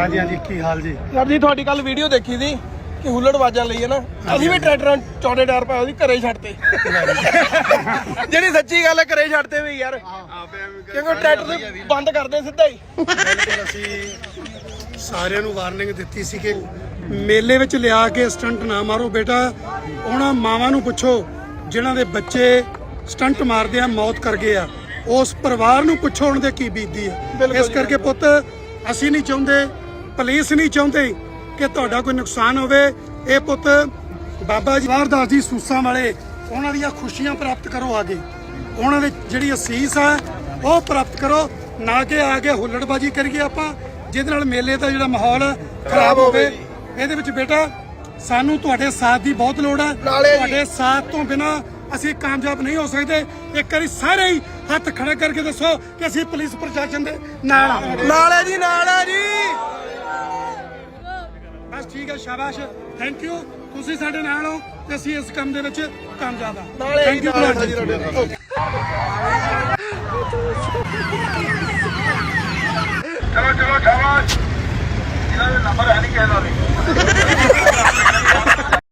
ਹਾਂਜੀ ਹਾਂਜੀ ਕੀ ਹਾਲ ਜੀ? ਸਰ ਜੀ ਤੁਹਾਡੀ ਕੱਲ ਵੀਡੀਓ ਦੇਖੀ ਸੀ ਕਿ ਹੁੱਲੜਬਾਜ਼ਾਂ ਲਈ ਹੈ ਨਾ। ਅਸੀਂ ਵੀ ਟਰੈਕਟਰਾਂ ਚੌੜੇ ਟਾਇਰ ਪਾਏ ਉਹਦੀ ਘਰੇ ਹੀ ਛੱਡਤੇ ਜਿਹੜੀ ਸੱਚੀ ਗੱਲ ਹੈ ਘਰੇ ਹੀ ਛੱਡਤੇ ਵੀ ਯਾਰ। ਕਿਉਂਕਿ ਟਰੈਕਟਰ ਤੇ ਬੰਦ ਕਰਦੇ ਸਿੱਧਾ ਹੀ। ਬਿਲਕੁਲ ਅਸੀਂ ਸਾਰਿਆਂ ਨੂੰ ਵਾਰਨਿੰਗ ਦਿੱਤੀ ਸੀ ਕਿ ਮੇਲੇ ਵਿੱਚ ਲਿਆ ਕੇ ਸਟੰਟ ਨਾ ਮਾਰੋ ਬੇਟਾ। ਉਹਨਾਂ ਮਾਵਾਂ ਨੂੰ ਪੁੱਛੋ ਜਿਨ੍ਹਾਂ ਦੇ ਬੱਚੇ ਸਟੰਟ ਮਾਰਦੇ ਆ ਮੌਤ ਕਰ ਗਏ ਆ। ਉਸ ਪਰਿਵਾਰ ਨੂੰ ਪੁੱਛੋ ਉਹਨਾਂ ਦੇ ਕੀ ਬੀਤਦੀ ਆ ਇਸ ਕਰਕੇ ਪੁੱਤ ਅਸੀਂ ਨਹੀਂ ਚਾਹੁੰਦੇ ਪੁਲਿਸ ਨਹੀਂ ਚਾਹੁੰਦੇ ਕਿ ਤੁਹਾਡਾ ਕੋਈ ਨੁਕਸਾਨ ਹੋਵੇ। ਇਹ ਪੁੱਤ ਬਾਬਾ ਜੀ ਵਾਰਦਾਸ ਜੀ ਸੂਸਾਂ ਵਾਲੇ ਉਹਨਾਂ ਦੀਆਂ ਖੁਸ਼ੀਆਂ ਪ੍ਰਾਪਤ ਕਰੋ ਆਗੇ ਉਹਨਾਂ ਦੀ ਜਿਹੜੀ ਅਸੀਸ ਆ ਉਹ ਪ੍ਰਾਪਤ ਕਰੋ। ਨਾ ਕਿ ਆ ਕੇ ਹੁੱਲੜਬਾਜੀ ਕਰੀਏ ਆਪਾਂ ਜਿਹਦੇ ਨਾਲ ਮੇਲੇ ਦਾ ਜਿਹੜਾ ਮਾਹੌਲ ਖਰਾਬ ਹੋਵੇ। ਇਹਦੇ ਵਿੱਚ ਬੇਟਾ ਸਾਨੂੰ ਤੁਹਾਡੇ ਸਾਥ ਦੀ ਬਹੁਤ ਲੋੜ ਹੈ ਤੁਹਾਡੇ ਸਾਥ ਤੋਂ ਬਿਨਾ ਅਸੀਂ ਕਾਮਯਾਬ ਨਹੀਂ ਹੋ ਸਕਦੇ। ਇੱਕ ਵਾਰੀ ਸਾਰੇ ਹੀ ਹੱਥ ਖੜੇ ਕਰਕੇ ਦੱਸੋ ਕਿ ਅਸੀਂ ਪੁਲਿਸ ਪ੍ਰਸ਼ਾਸਨ ਦੇ ਨਾਲ ਆ। ਨਾਲ ਹੈ ਜੀ ਨਾਲ ਹੈ ਜੀ। ਠੀਕ ਹੈ ਸ਼ਾਬਾਸ਼। ਥੈਂਕ ਯੂ ਤੁਸੀਂ ਸਾਡੇ ਨਾਲ ਹੋ ਤੇ ਅਸੀਂ ਇਸ ਕੰਮ ਦੇ ਵਿੱਚ ਕਾਮਯਾਬ ਆ ਜੀ। ਤੁਹਾਡੇ ਚਲੋ ਚਲੋ ਸ਼ਾਬਾਸ਼। ਇਹਨਾਂ ਦੇ ਨੰਬਰ ਹੈ ਨਹੀਂ ਕਹਿਣਾ ਨਹੀਂ